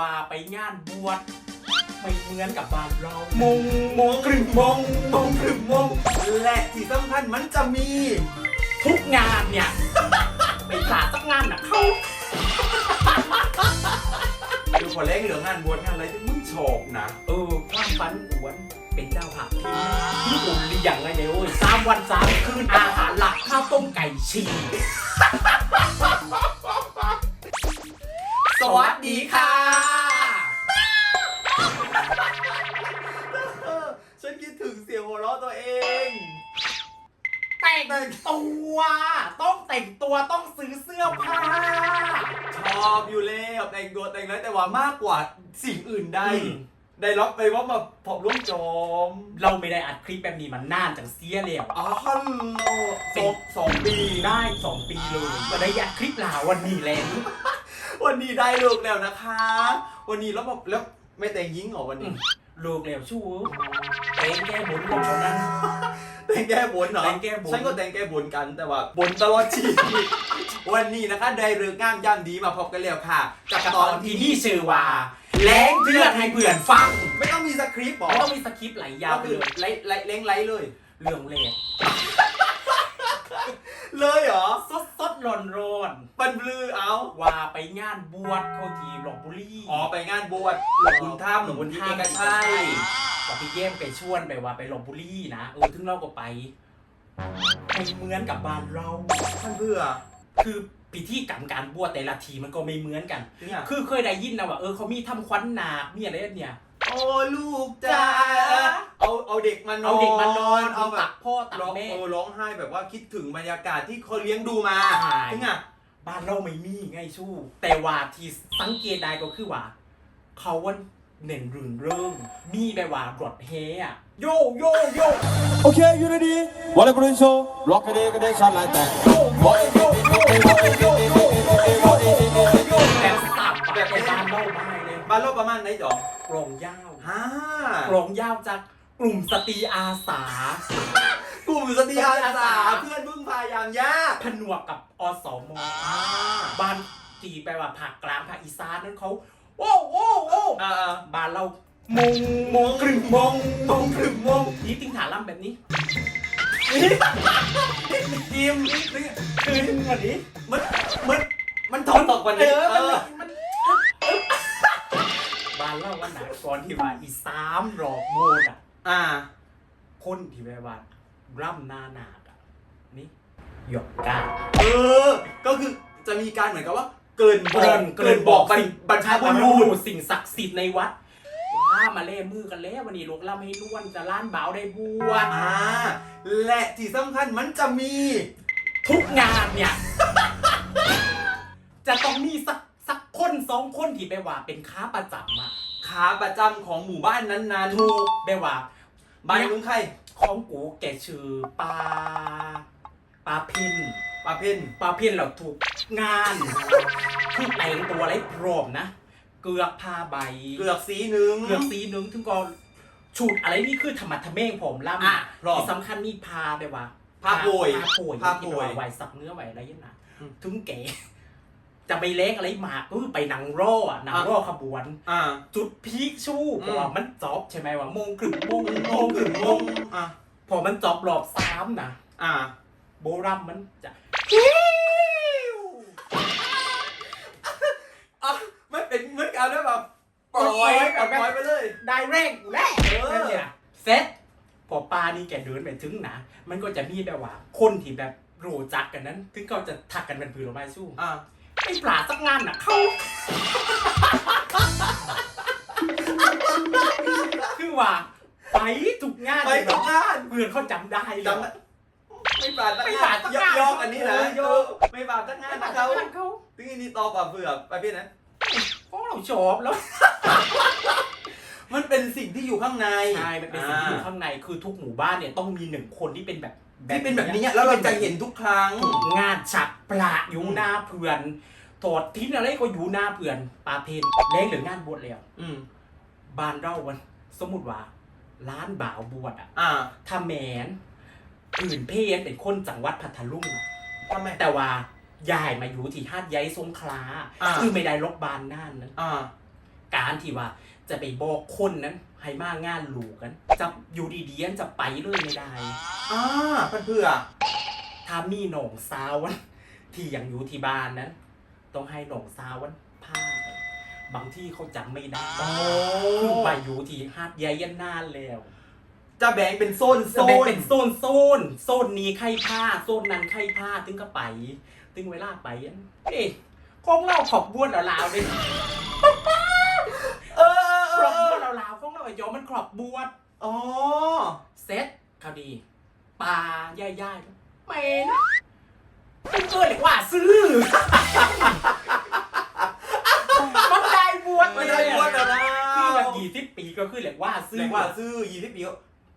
ว่าไปงานบวชไม่เหมือนกับบ้านเรา มงมงกรึมมงมงกรึมมง และที่สำคัญมันจะมี ทุกงานเนี่ยไปขาดสักงานน่ะเขาดูพอเล่งเหลืองานบวชงานอะไรที่มึงชอบนะ เออความฝันอวนเป็นเจ้าผักทีมที่อุ่นดีอย่างไรเนี่ยโอ้ยสามวันสามคืนอาหารหลักข้าวต้มไก่ชี สวัสดีค่ะเออฉันคิดถึงเสียงหัวเราะตัวเอง แต่งตัว ต้องแต่งตัวต้องซื้อเสื้อผ้า ชอบอยู่แล้วแต่งตัวแต่งไรแต่ว่ามากกว่าสิ่งอื่นใดอืม ได้รับไปว่ามาพบร่วมจอมเราไม่ได้อัดคลิปแบบนี้มันนานจังเสียแล้ว อ๋อฮัลโหลสองสองปีได้สองปีเลยมาได้อัดคลิปลาวันนี้แล้ว วันนี้ได้เลิกแล้วนะคะ วันนี้แล้วแบบแล้วไม่แต่งยิงเหรอวันนี้ ลูกแล้วชู้เต้นแก้บนของเขานั้น แต่งแก้บนเหรอแต่งแก้บน ฉันก็แต่งแก้บนกันแต่ว่าบนตลอดชีวิตวันนี้นะคะได้เรื่องงามย่ำดีมาพบกันแล้วค่ะกับตอนที่นี่ชื่อว่าแล้งเพื่อนให้เพื่อนฟัง ไม่ต้องมีสคริปต์หรอไม่ต้องมีสคริปต์ไหลยาวก็ไปคือเลยไล่ไล่เล้งไล่เลย เรื่องเล็ก เลยเหรอ สดสดร้อนร้อนปันบลือเอาๆว่าไปงานบวชเขาทีหลอกบุรีอ๋อไปงานบวชหลวงบุญธรรมหลวงบุญธรรมเอกชัยว่าพี่เยี่ยมไปชวนไปว่าไปหลอกบุรีนะเออถึงเราก็ไปไม่เหมือนกับบ้านเราท่านเพื่อ คือพิธีกรรมการบวชแต่ละทีมันก็ไม่เหมือนกัน เนี่ย คือเคยได้ยินนะว่าเออเขามีทำควันนาคมีอะไรเนี่ย โอ้ลูกจ้า เอาเอาเด็กมานอนเอาเด็กมานอนเอาเอาแบตับกพ่อตักร้องแม่ โอ้ร้องไห้แบบว่าคิดถึงบรรยากาศที่เขาเลี้ยงดูมาใช่ ถึงอะ บ้านเราไม่มีไงชู้ แต่ว่าที่สังเกตได้ก็คือว่า เขาว่าเน้นรื่นเริงมีแบบว่ารถเฮอะโยโยโย Okay, you ready? What a great show. Rock it, it, it, shine like that. What it, it, it, it, what it, it, it, it, what it, it, it, it, แบบสับแบบในบ้านเราไม่เลยบ้านเราประมาณไหนจ๋อกลองยาวฮ่ากลองยาวจาก กลุ่มสตรีอาสา กลุ่มสตรีอาสาเพื่อนพึ่งพายามยากผนวกกับอสมอ่าบ้านตีไปว่าภาคกลางภาคอีสานนั้นเขาโอ้โอ้โอ้อ่าบ้านเรามงมงกรึมมงมงกรึมมงนี่ติงถาล่ำแบบนี้จิมนี่คืนวันนี้มันมันมันถอนตกกว่านี้เออเอมันอมันบ้านเล่าวันไหนก่อนที่ว่าอีสามหลอกโบดอะ อ่า คนที่แบบว่าร่ำหน้าหนาดอะนี่หยอกกาเออ ก็คือจะมีการเหมือนกับว่า เกินบเกอกริ่นเกริ่นบอกบรรสิ่งบรรพบุบรรพรุบุษรุษสิ่งศักดิ์สิทธิ์ในวัดว่ามาเล่มือกันแล้ววันนี้ลูกล่ำให้ล้วนจะล้านบ่าวได้บวช อ่าและที่สำคัญมันจะมี ทุกงานเนี่ย จะต้องมีสักสักคนสองคนที่ไปว่าเป็นค้าประจำอะขาประจำของหมู่บ้านนั้นถูก ไปว่าๆ บ้านลุงใครของกูแกชื่อปลาปลาพินป้าเพนปลาพินเราถูกงานคือแต่งตัวไรพร้อมนะ เกือกผ้าใบ เกือกสีหนึ่งเกือกสีหนึงถึงก็ชุดอะไรนี่คือธรรมะทะเมงผมล่ำอะพร้อมที่สำคัญนี่พาไปว่าผ้าโปรยผ้าโปรยผ้าโปรยที่เรไหวสักเนื้อไหวอะไรอยังไงอืมถึงแก่ จะไปเล็กอะไรมากก็คือไปหนังร่ออะหนังร่อขบวน อ่า จุดพีคชู้เพราะว่ามันจอบใช่ไหมว่าโมงครึ่งโมงมโมงงกครึรึ่มงมโมงงอ่าพอมันจอบรอบสามนะอ่า โบรัมมันจะอะไม่เป็นเหมือนกันด้วยแบบปล่อยปล่อยไปเลย ได้แรงกูแล้วเออนั่นเนี่ยเซ็ตพอปลานี่แกเดินไปถึงนะมันก็จะมีแบบว่าคนที่แบบรู้จักกันนั้น ถึงเขาจะทักกันเป็นผืนออกมาสู้อ่า ไอ้ปลาสักงานน่ะเขาคือว่า ไปทุกงานไปทุกงานเพื่อนเขาจำได้จำได้ไม่บาดตั้งไม่งาบานดสักยงากนยอกอันนี้นะเออยกไม่บาดตั้งงานไม่นะบาดเขาสักงานเขาถึงอันนี้ต่อป่าเผือกไปพี่นะเพราะเราชอบแล้ว มันเป็นสิ่งที่อยู่ข้างในใช่มันเป็นสิ่งที่อยู่ข้างในคือทุกหมู่บ้านเนี่ยต้องมีหนึ่งคนที่เป็นแบบ ที่เป็นแบบนี้แล้วเราจะเห็นทุกครั้ง งานฉักปลาอยู่หน้าเพื่อนถอดทิ้นอะไรก็อยู่หน้าเพื่อนปลาเพนเล้งหรืองานบวชแล้วอืมบ้านเราวัน สมมติว่า ร้านบ่าวบวชอะอ่าถ้าแมนอื่นเพนเป็นคนจังหวัดพัทลุงอะทำไม แต่ว่าย้ายมาอยู่ที่หาดใหญ่สงขลาอ่า คือไม่ได้ลบบานน่านนั้นอ่า การที่ว่า จะไปบอกคนนั้นให้มางานหลูกันจะอยู่ดีๆอันจะไปเลยไม่ได้อ่าเพื่อนเพื่อถ้ามีหนองสาววันที่ยังอยู่ที่บ้านนั้น ต้องให้หนองสาววันพาไปบางที่เขาจำไม่ได้โอ้คือไปอยู่ที่หาดใหญ่ยันนานแล้วจะแบ่งเป็นโซนโซจะเป็นนเป็นโซนโซนโซนนี้ไข่ผ้าโซนนั้นไข่ผ้าถึงก็ไป ถึงเวลาไปอันเอ๊ะของเราขอบบ้วนเอาลาวเลย ไอ้โยมันครอบบวชอ๋อ เซ็ตคดีปลาย่ายๆไม่นะไม่เกินเลยว่าซื้อ มันได้บวชไม่ได้บวชแล้วนะ คือแบบยี่สิบปีก็คือเหล็กว่าซื้อ แหลกว่าซื้อยี่สิบปีก็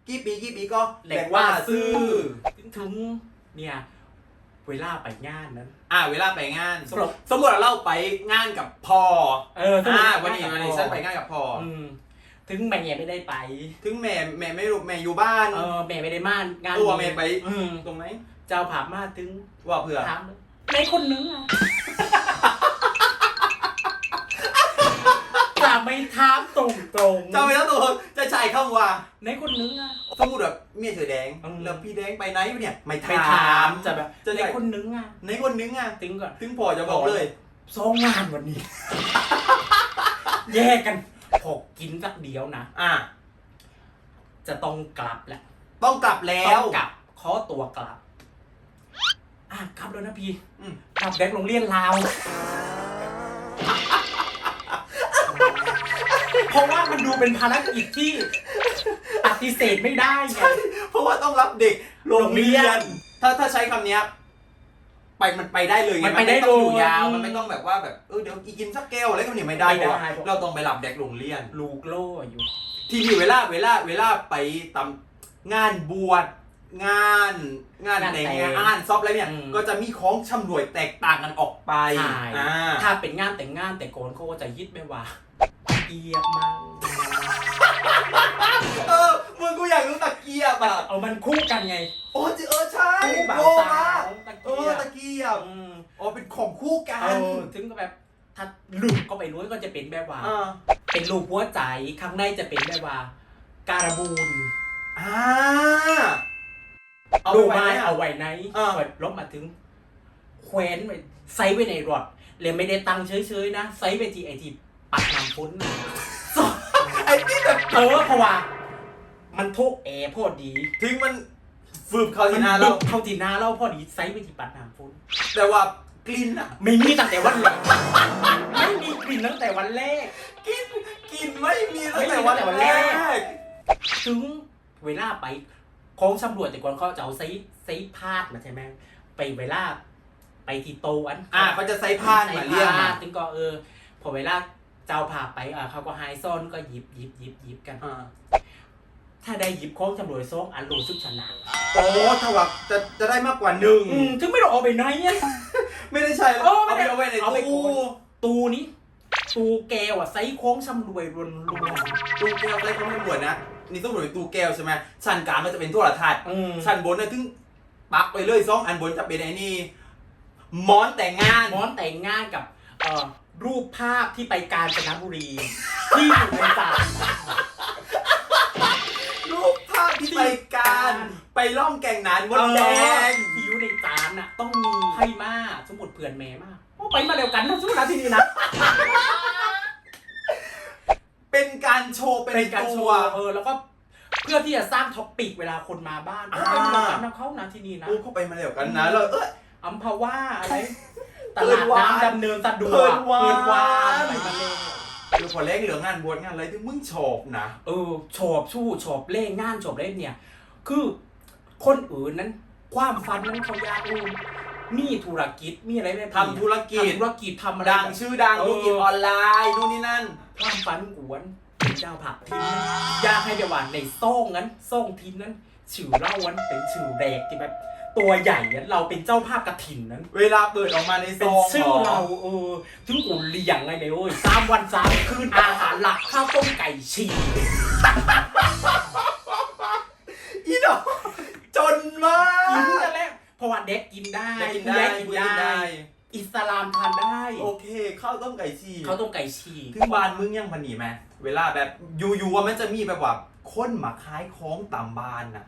กี่ปีกี่ปีก็เหล็กว่าซื้อ ถึงเนี่ย เวลาไปงานนั้น อ่าเวลาไปงาน สมมครบติสมมติว่าเราไปงานกับพ่อเอออ่าวันนี้วันนี้ฉันไปงานกับพ่ออ อืม ถึงแม่ไม่ได้ไป ถึงแม่แม่ไม่รู้แม่อยู่บ้านเออแม่ไม่ได้มางานตัวแม่ไปอืมตรงไหนเจ้าผามาถึงว่าเผื่อถามเลยในคนนึงอะจะไม่ถามตรงตรงๆเจ้าไปแล้วตัวจะใช้คำว่าในคนนึงอะสมมติแบบเมียเสือแดงอืมแล้วพี่แดงไปไหนวะเนี่ยไม่ไปถาถามมจะแบบจะในได้คนนึงอะในคนนึงอะถึงก่อนถึงพ่อจะบอกเลยสองงานวันนี้ แยกกัน พอกินสักเดียวนะ อะจะต้องกลับแหละต้องกลับแล้ต้ว องกลับขอตัวกลับ อะกลับแล้วนะพี่อืม กลับแบกโรงเรียนลาวเพราะว่ามันดูเป็นภารกิจที่ปฏิเสธไม่ได้ไง เพราะว่าต้องรับเด็กโรงเรียโรงเรียนนถ้าถ้าใช้คำเนี้ย ไปมันไปได้เลยงมันไปได้ม่ต้องอยู่เลยยาวมันไม่ต้องแบบว่าแบบเออเดี๋ยวอีกินสักแก้วอะไรก็เนี่ยไม่ได้ไม่ได้เพราะว่าเราต้องไปรับเด็กโรงเรียน ลูกโล่อยู่ ทีนี้เวลาเวลาเวลาไปตำงานบวชงานงานงานแต่งแต่งงานอ่านซอบอะไรเนี่ยอืมก็จะมีของชำรวยแตกต่างกันออกไปใช่ อ่าถ้าเป็นงานแต่งงานแต่โกนเขาก็จะยึดไม่ว่า เอียบมังเออ มึงกูอยากรู้ตะเกียบอะเอามันคู่กันไง โอ้จริงเออใช่คู่บ่าวโง่สามากวตะเอเกีอยบตะเกียบอืมอ๋อเป็นของคู่กัเอนอถึงก็แบบถ้าลูกก็ไปรู้ก็จะเป็นแบบว่า อ่าเป็นลูกหัวใจข้างในจะเป็นแบบว่า การบูนอ่า เอาดูไปไม้ไว้อะเอาไว้ในอ่าเปิดลบมาถึงแขวนไว้ใส่ไว้ในรถเลยไม่ได้ตังเฉยๆนะใส่ไปที่ไอที่ปัดน้ำพ้นน่ะไอ้ที่แบบ เออเพราะว่า มันทุกแอร์พอดีถึงมันฟืบเข้ามัที่หน้าเรา เข้าที่หน้าเราพอดีใส่ไปที่ปัดน้ำพ้นแต่ว่ากลิ่นอะไม่มีตั้งแต่วันแรกไม่มีกลิ่นตั้งแต่วันแรก กลิ่นกลิ่นไม่มีตั้งแต่ไม่มีวันตั้งแต่วันแรแรก ถึงเวลาไปของตำรวจแต่ก่อนเขาจะเอาไซไซพาดมาใช่ไหมไปเวลาไปที่โตอันอ่าเขาจะใส่ผ้ามาเรียงใส่มาผ้าถึงก็เออพอเวลาเจ้าพาไปอ่าเขาก็ไฮซ่อนก็หยิบหยิบหยิบหยิบกันอ่า ถ้าได้หยิบของตำรวจซองอันรู้สึกชนะโอ้ถ้าว่าจะจะได้มากกว่าหนึ่งอืมถึงไม่ต้องเอาไปไหนอะไม่ได้ใช่แล้วเออไม่เอาไปได้เอาไว้ในเอาไปตู้โกนตูนี้ตูแก้วอะไซโค้งชำรวยรวนรวนตู้แก้วใส่ของตำรวจนะ นี่ตำรวจเป็นตู้แก้วใช่ไหมชั้นกลางก็จะเป็นโทรทัศน์อืมชั้นบนน่ะถึงปักไปเลยสองอันบนจะเป็นไอ้นี่หมอนแต่งงาน ม้อนแต่งงานกับเอ่อรูปภาพที่ไปกาญจนบุรี ที่อยู่ในศาลรูปภา พที่ไปการไปล่องแก่งนานมดแดงผิวในจานน่ะ ต้องมีไพ่มาสมุดเผื่อนแม่มากโอ้ไปมาเร็วกันนะสมุดนะที่นี่นะ เป็นการโชว์เป็นเป็นการโชตัว ว์เออแล้วก็เพื่อที่จะสร้างท็อปปิกเวลาคนมาบ้านโอ้ไปมาเร็วกันนะเขานะที่นี่นะโอ้เข้าไปมาแล้วกันนะแล้วเออ อัมพาวาอะไรตเปิลาดดวานน้ำดำเนินสะดวเปิกดวานเปิดวานไปมาเลย คือพอเล้งเหลืองานบวชงานอะไรที่มึงโฉบนะเออโฉบชู่โฉบเล่งานโฉบเล่นเนี่ย คือคนอื่นนั้น ความฝันนั้นเขาอยากเออมีธุรกิจมีอะไรแบบนี้ทำธุรกิจทำธุรกิจทำอะไรดังแบบชื่อดังเออธุรกิจออนไลน์นู่นนี่นั่นความฝันกวนเป็นเจ้าผักทินอยากให้เดี๋ยวว่าในซ่องนั้นซ่องทินนั้นชื่อเล่าวันเป็นชื่อแรกที่แบบ ตัวใหญ่นั้นเราเป็นเจ้าภาพกระถินนั้น เวลาเปิดออกมาในซเป็นองชื่อเราเออถึงกูเลี้ยงไงเลยโอ้ยสามวันสามคืนอาหารหลักข้าวต้มไก่ฉีอีดอกจนมากินกกันแล้วเพราะว่าเด็กกินได้ได้กินผู้ได้ใหญ่กินกินได้ได้ อิสลามทานได้โอเคข้าวต้มไก่ฉีกเขาวต้มไก่ฉีก ถึงบ้านมึงยังพันนีไหมเวลาแบบอยู่ๆว่ามันจะมีแบบว่าคนมาขายของตามบ้านน่ะ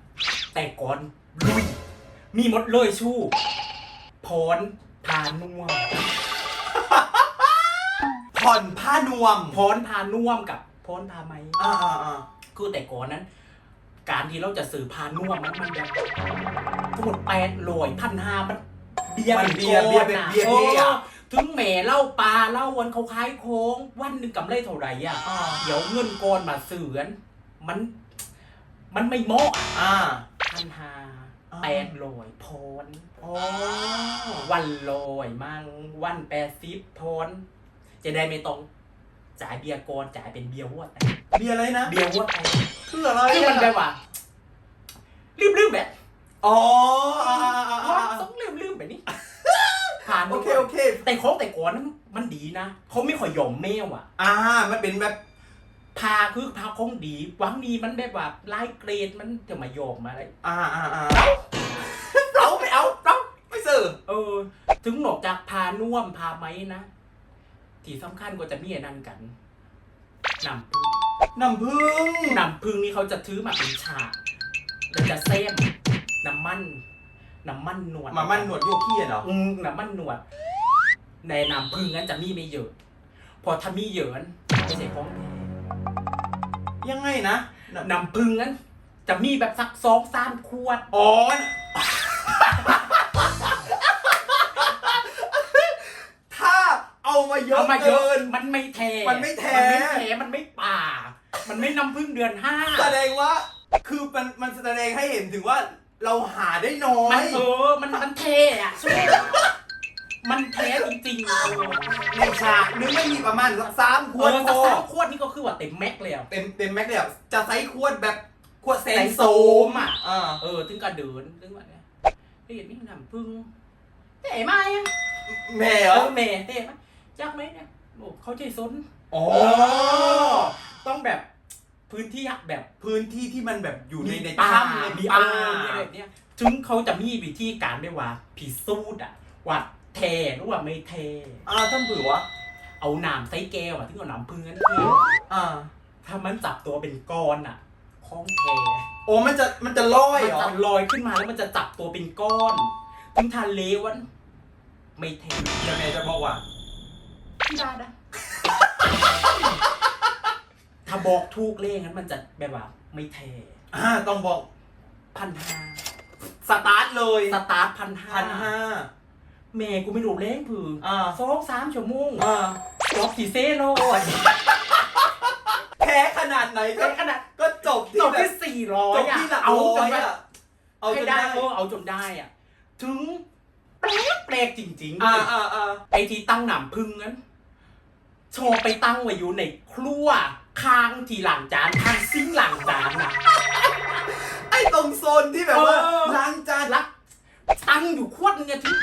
แต่ก่อนลุย มีหมดเลยชู่พรพานุ่วมผ่อนผ้านวมพรพานุ่วมกับพรพาไหมอ่าอ่าอ่าคือแต่ก่อนนั้น การที่เราจะสื่อพานุ่วมมันมันแบบทั้งหมดแปดลอยพันห้ามันเบียร์มันเป็นเบียร์เบียร์เป็นก้อนเบียร์อะเท่อะเออถึงแหม่เหล่าปลาเหล่าวันเขาขายโค้ง วันหนึ่งกำไรเท่าไหร่อะอ่าเดี๋ยวเงินก้อนมาเสือนมัน มันไม่เหมาะอะอ่าพันห้าอ่า แปดลอยพรอ๋อวันลอยมั่งวันแปดสิบพรจะได้ไม่ต้องจ่ายเบียร์ก่อนจ่ายเป็นเบียร์วัวแต่เบียร์อะไรนะเบียร์วัวแต่คืออะไรคือมันแบบว่าลืมๆแบบอ๋ออ่าอ่าอ่าพรอ่าต้องลืมๆแบบนี้ผ่านโอเคโอเค แต่ของแต่ก่อนนั้นมันดีนะเขาไม่ค่อยยอมแมวอะ อ่า มันเป็นแบบ พาคือพาของดีหวังดีมันแบบว่าไล่เกรดมันจะมายอมมาอะไรอ่าอ่าอ่าเราไม่เอาเราไม่ซื้อเออ ถึงหนอกจากพาน่วมพาไหมนะที่สำคัญก็จะมีอันนั้นกันนำพึ่งน้ำผึ้งน้ำพึ่งนี่เขาจะถือมาเป็นฉากแล้วจะเส้มน้ำมันน้ำมันหนวดมามันหนวดโยคีอะเหรออืมน้ำมันหนวดในน้ำพึ่งนั้นจะมีไม่เยอะ พอถ้ามีเยอะนั้นไม่ใช่ของแท้ ยังไงนะน้ำพึ่งนั้น จะมีแบบสักสองสามขวดอ๋อถ้าเอามาเยอะเอามาเยอะเกิน มันไม่แท้มันไม่แท้ มันไม่แท้มันไม่ป่า มันไม่น้ำพึ่งเดือนห้าแสดงว่า คือมันมันแสดงให้เห็นถึงว่าเราหาได้น้อมันยเออมันมันเท่อะใช่ไห มมันแท้จริงๆเออในฉากนึงไม่มีประมาณสักสามขเอวดอพสักอสามขวดนี่ก็คือว่าเต็มแม็กเลยอะเต็มเต็มแม็กซ์เลยอะจะใช้ขวดแบบขวดแสแสงงโสโสมมอะอ่าเออถึงกระเดินถึงว่าเนี่ยเฮ้ยนี่น้ำพึ่งเท่ไหมอะแม่เอเหรออเมย์เท่ไหมจักไหมเนี่ยโอ้เขาใจซนอ๋อ ต้องแบบพื้นที่อะแบบ พื้นที่ที่มันแบบอยู่ในในป่าถ้ำในมีป่าเออมีอะไรแบบเนี้ยถึงเขาจะมีวิธีการด้วยว่าพิสูจน์อะว่า เทหรือว่าไม่เท อ่าท่านผือวะเอาน้ำใส่แก้วอะที่เอาน้ำพึ่งนั้นเทอ่า ถ้ามันจับตัวเป็นก้อนอะของเทโอ้มันจะมันจะลอยมันเหรอจะลอยขึ้นมาแล้วมันจะจับตัวเป็นก้อนถึงทานเลวัน ไม่เทยังไงจะบอกว่าที่บ้านนะถ้าบอกถูกเลขนั้นมันจะแบบว่า ไม่เทอ่าต้องบอกพันห้าสตาร์ทเลยสตาร์ทพันห้าพันห้า แม่กูไม่รู้เลขผืออ่าสองสามชั่วโมงอ่าจบสี่เซโลแพ้ขนาดไหนก็เป็นขนาด ก็จบที่จบแบที่บสี่ร้อยจบที่หลักเอาร้จอนยแบบอะเอาจให้นได้ ได้เออเอาจนได้อะ ถึงแปลกแปลกจริงๆอ่าเลยอ่าอ่าไอที่ตั้งหนำพึ่งนั้นโชว์ไปตั้งไว้อยู่ในครัวข้างที่หลังจานข้างซิงค์หลังจานน่ะ ไอ้ตรงโซนที่แบบว่าเออ ล้างจานลักตั้งอยู่ขวดนึงเนี่ยถึง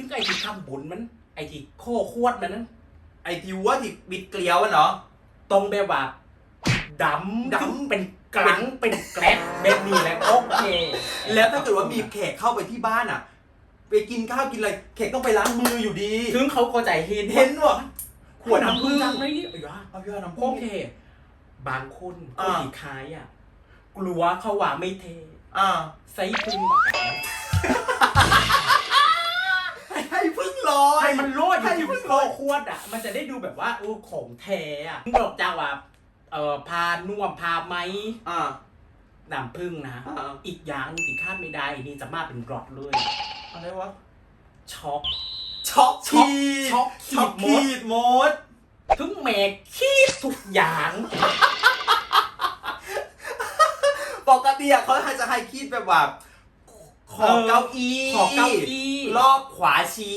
ถึงไอที่ข้างบนมัน ไอที่โค้ขวดมันนั้น ไอ้ที่ว่าที่บิดเกลียวอะเนาะ ตรงแบบว่าดำดำถึงเป็นกลังเป็นแกลบแบบนี้แหละโอเคแล้วถ้าเกิดว่ามีแขกเข้าไปที่บ้านอะ ไปกินข้าวกินอะไรแขกต้องไปล้างมืออยู่ดี ถึงเขาเข้าใจเห็นเห็นว่าขวดน้ำผึ้งจังเลยเออเอาพี่ว่าน้ำโอผึ้งเค บางคนอ่าคนที่ขายอะ กลัวเขาว่าไม่เทอ่าใส่พึ่งมากันให้ให้พึ่ง ลอย ให้มันโลดอยู่ให้ที่พึ่งคลออยขวดอะ มันจะได้ดูแบบว่าเออของแท้อะบอกจากว่าเอ่อพาน่วมพาไหมอ่าน้ำพึ่งนะ อ่า อีกอย่างหนึ่งที่คาดไม่ได้นี่จะมาเป็นกรอดเลย อะไรวะ ช็อกช็อกช็อกขีดช็อกช็อกขีดมดขีดมด ถึงแม่คีดทุกอย่าง ปกติอะเขาจะให้ขีดแบบว่า ขอบเก้าอี้ขอบเก้าอี้รอบขวาชี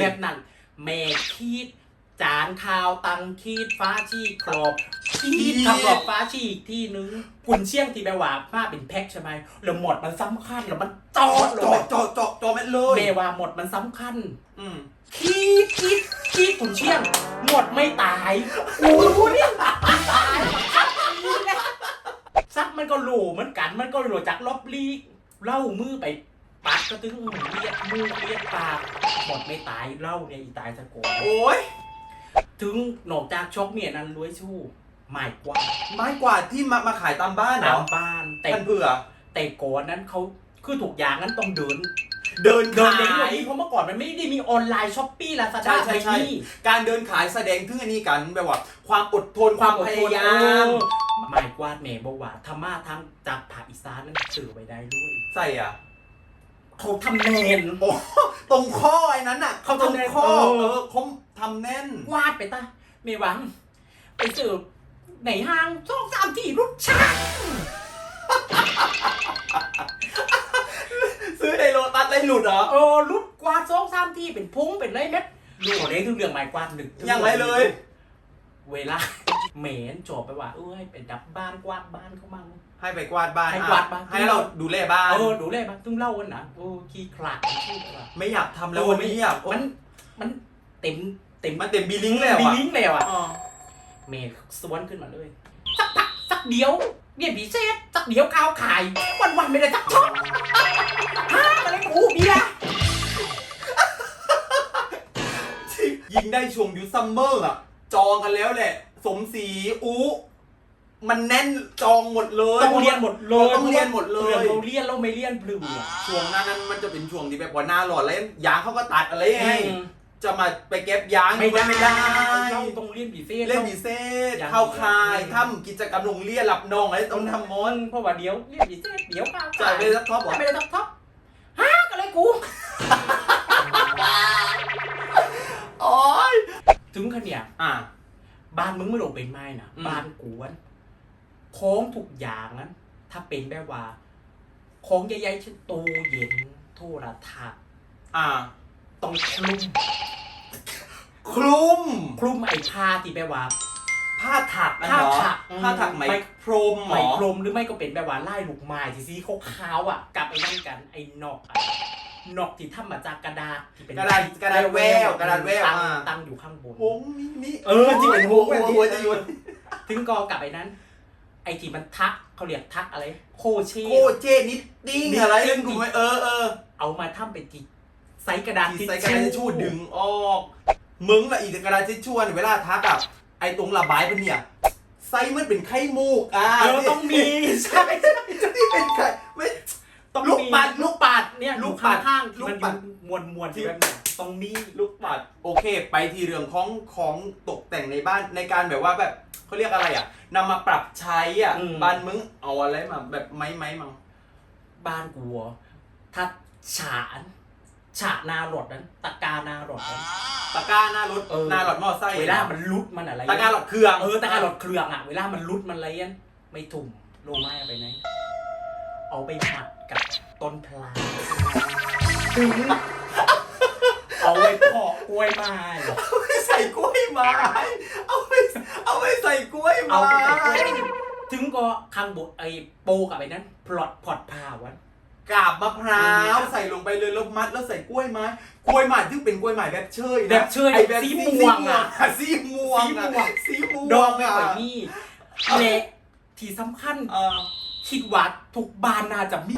แบบนั้นแม่คีดจานข้าวตังคีดฟ้าชีกรอบคีดทำกรอบฟ้าชีอีกที่นึงกุนเชียงที่แปลว่ามาเป็นแพ็คใช่ไหมแล้วหมดมันสำคัญแล้วมันจอดลเจาะงเจาะเจาะเจาะแม่นเลยเมว่าหมดมันสำคัญ อืมคีดคีดคีดกุนเชียง หมดไม่ตายกูเนี่ยตายซักมันก็โหลเหมือนกันมันก็โหลจากล็อบลีก เล่ามือไปปัดก็ถึงเลียดมูกเลียดปากหมดไม่ตายเล่าเนี่ยอีตายตะโกนโอ้ยถึงหนอกจากชกเมียนั้นรวยชู้หมายกว่าไม้กวาดที่มามาขายตามบ้านเหรตาอมบ้านแต่ท่านเผื่อ แต่ก่อนนั้นเขาคือถูกอย่างนั้นต้องเดินเดินเดินขาเลี้ยงแบบยนี้เพราะเมื่อก่อนมันไม่ได้มีออนไลน์ช้อปปี้ลาซาใช่ด้าใช่ไทใช่ นี่ การเดินขายแสดงถึงอันนี้กันแบบว่า ความอดทนความพยายามหมายกวาดเมย์บอกว่าธรรมะทางจากภาคอีสานนั้นสื่อไว้ได้ด้วยใส่อะเขาทำแนนโอ้ตรงข้อไอ้นั้นอะ เขาตรงทำแน่นข้อเออเออเขาทำแน่น วาดไปตาเมหวัง ไปสืบไหนห้างช่องสามที่รุ่นช่างซื้อในโลตัสได้หลุดเหรอเออรุ่นกวาดช่องสามที่เป็นพุงเป็นไรเม็ดดูของเลี้ยงทุกเรื่องหมายกวาดหนึ่งถึยังไรเลย เวลา เหม็นจบไปว่าเอ้ยเป็นดับบ้านกวาดบ้านเขามั่งให้ไปกวาดบ้านให้กวาดบ้านอะให้เราดูแลบ้าน เออดูเลยบ้างตึงเล่าวันนะโอ้ขี้ขลาดขี้ขลาดไม่อยากทำแล้ววันนี้อะมันมันเต็มเต็มมันเต็มบีลิงก์แล้วบีอะลิงก์แล้วอะอ๋อเมย์สวนขึ้นมาเลยสักพักสักเดียวเนี่ยผีเซตสักเดียวข้าวขายวันวันๆไม่ได้สักช็อตฮ่าอะไรกูเบียร์ที่ยิงได้ช่วงยูซัมเมอร์อะจองกันแล้วแหละ สมศรีอูมันแน่นจองหมดเลยต้องเรียนหมดเลยต้องเรียนหมดเลยเราเรียนเราไม่เรียนพลืมอะช่วงหนั้นนั้นมันจะเป็นช่วงที่แบบว่าหน้าหลอดแล้วยางเขาก็ตัดอะไรไงอืมจะมาไปเก็บยางไม่ได้ไม่ได้เราต้องเรียนผีเซตเล่นดีเซตอย่างเข้าคายอืมทำกิจกรรมโรงเรียนหลับนองอะไรต้องทำหมดเพราะว่าเดี๋ยวเรียนผีเซตเดี๋ยวข้าวจ่ายไปสักท็อปเหรอไม่ได้สักท็อปฮ่าอะไรกูโอ้ยถึงขนาดเนี่ยอะ บ้านมึงไม่หลงเป็นไม้นะอืม บ้านกวนโค้งทุกอย่างนั้นถ้าเป็นแบบว่าโค้งใหญ่ๆเช่นตู้เย็นโทรทัศน์อะต้องคลุมคลุม คลุมไอ้ผ้าที่แบบว่า ผ้าถักนะผ้าเหรอถักผ้าถักไหมไม่ พรมเหไหรมอพรมหรือไม่ก็เป็นแบบว่าไล่ลูกไม้ที่สีขาวๆอะกับไอ้นั่นกันไอ้นอกอะ นอกที่ทำมาจากกระดาษที่เป็นกระดาษกระดาษแววกระดาษแววตั้งอะตั้งอยู่ข้างบน หงมินิเออที่เป็นหงแบบนี้ หัวจะอยู่ถึงกอกับไอ้นั้น ไอ้ที่มันทักเขาเรียกทักอะไร โคเช่ โคเจนิดดิ้งนิดอะไรดิ้เล่งนกูไหมเออเออเอามาทำเป็นจีไซส์กระดาษที่ใส่กระดาษทิชชู่ดึงออก มึงละอีกกระดาษทิชชู่เนี่ยเวลาทักอะไอ้ตรงระบายเป็นเนี่ยไซส์มันเป็นไข่มูกอะเออต้องมี ใช่ ที่เป็นไข่ไม่ ต้องลูกปัดลูกปัดเนี่ยลูลูกกปัด ข้างๆที่ลูกมันปัดมวนมวนๆที่ที่แบบเนี้ยต้องมีลูกปัด โอเค ไปที่เรื่องของของตกแต่งในบ้านในการแบบว่าแบบเขาเรียกอะไรอะนำมาปรับใช้อะบ้านมึงเอาอะไรมาแบบไม้ไม้มั้งบ้านกูอะถ้าฉานฉาหนาหลดนั้นตะกาหนาหลดนั้น ตะกร้าหน้ารถเออ หน้ารถมอไซค์เวลามันลุดมันอะไรตะกร้าหลอดเครื่องเออตะกาหลดเครื่องอะเวลามันลุดมันอะไรยันไม่ถุ่มโลไม้เอาไปไหน เอาไปผัดกับต้นพลาถึงเอาไว้เพาะกล้วยไม้เอาไปใส่กล้วยไม้ เอาไปเอาไปใส่กล้วยเอาไม้ไปใส่กล้วยถึงก็ข้างบนไอ้โปกับไอ้นั้นพลอดพอดผ้าวันกาบมะพร้าวใส่ลงไปเลยแล้วมัดแล้วใส่กล้วยไม้กล้วยไม้ที่เป็นกล้วยไม้แบบเชยนะแบบเชยไอ้แบบสีม่วงอะสีม่วงอะสีม่วงสีม่วงดองไม่อะค่อยมีเละที่สำคัญเออ คิดว่าทุกบ้านน่าจะมี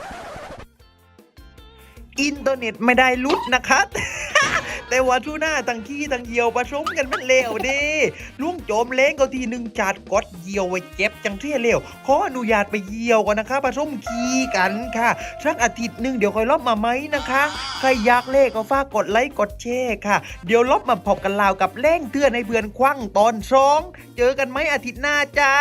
อินเทอร์เน็ตไม่ได้ลุดนะครับ แต่ว่าทูน่าตั้งขี้ตั้งเหี่ยวผสมกันมันเลวด้ลุงโจมเล้งก็ทีหนึ่งจัดกดเหี่ยวไว้เจ็บจังเที่ยเลวขออนุญาตไปเหี่ยวก่อนนะคะผสมขี้กันค่ะสักอาทิตย์หนึ่งเดี๋ยวคอยลบมาไหมนะคะ ใครอยากเลขก็ฝากกดไลค์กดแชร์ค่ะ เดี๋ยวลบมาพบกันลาวกับเล่งเตือนให้เพื่อนควังตอนสองเจอกันไหมอาทิตย์หน้าจ้า